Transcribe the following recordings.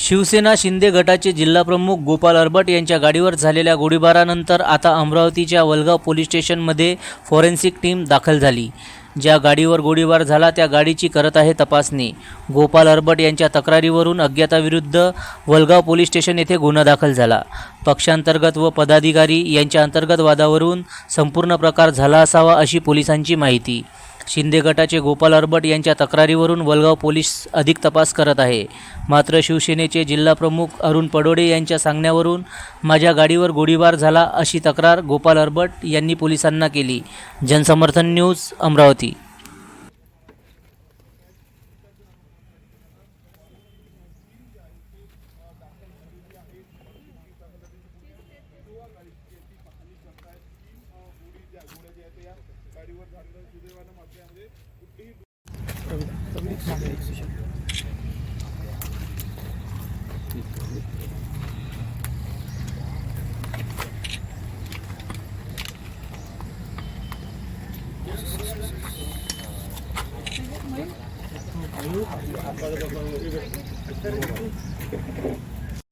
शिवसेना शिंदे गटाचे जिल्हाप्रमुख गोपाल अरबट यांच्या गाडीवर झालेल्या गोळीबारानंतर आता अमरावतीच्या वलगाव पोलीस स्टेशनमध्ये फॉरेन्सिक टीम दाखल झाली. ज्या गाडीवर गोळीबार झाला त्या गाडीची करत आहे तपासणी. गोपाल अरबट यांच्या तक्रारीवरून अज्ञाताविरुद्ध वलगाव पोलीस स्टेशन येथे गुन्हा दाखल झाला. पक्षांतर्गत व पदाधिकारी यांच्या अंतर्गत वादावरून संपूर्ण प्रकार झाला असावा अशी पोलिसांची माहिती. शिंदे गटाचे गोपाल अरबट यांच्या तक्रारीवरून वलगाव पोलीस अधिक तपास करत आहे. मात्र शिवसेनेचे जिल्हाप्रमुख अरुण पडोडे यांच्या सांगण्यावरून माझ्या गाडीवर गोळीबार झाला अशी तक्रार गोपाल अरबट यांनी पोलिसांना केली. जनसमर्थन न्यूज अमरावती.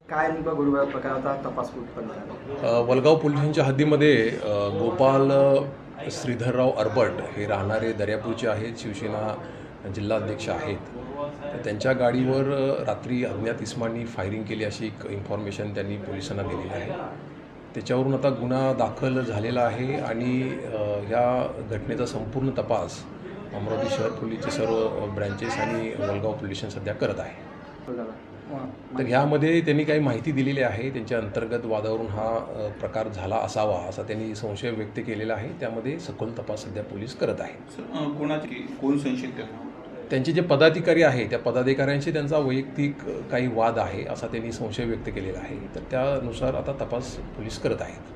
काय नेमका गुरुवार प्रकाराचा तपास वलगाव पोलिसांच्या हद्दीमध्ये गोपाल श्रीधरराव अरबट हे राहणारे दर्यापूरचे आहेत शिवसेना जिल्हाध्यक्ष आहेत. तर त्यांच्या गाडीवर रात्री अज्ञात इस्मांनी फायरिंग केली अशी एक इन्फॉर्मेशन त्यांनी पोलिसांना दिलेली आहे. त्याच्यावरून आता गुन्हा दाखल झालेला आहे आणि या घटनेचा संपूर्ण तपास अमरावती शहर पोलीसचे सर्व ब्रँचेस आणि वलगाव पोलीस सध्या करत आहे. तर ह्यामध्ये त्यांनी काही माहिती दिलेली आहे. त्यांच्या अंतर्गत वादावरून हा प्रकार झाला असावा असा त्यांनी संशय व्यक्त केलेला आहे. त्यामध्ये सखोल तपास सध्या पोलीस करत कोणाचे कोण संशयित आहे? त्यांचे जे पदाधिकारी आहे त्या पदाधिकाऱ्यांशी त्यांचा वैयक्तिक काही वाद आहे असा त्यांनी संशय व्यक्त केलेला आहे. तर त्यानुसार आता तपास पोलीस करत आहेत.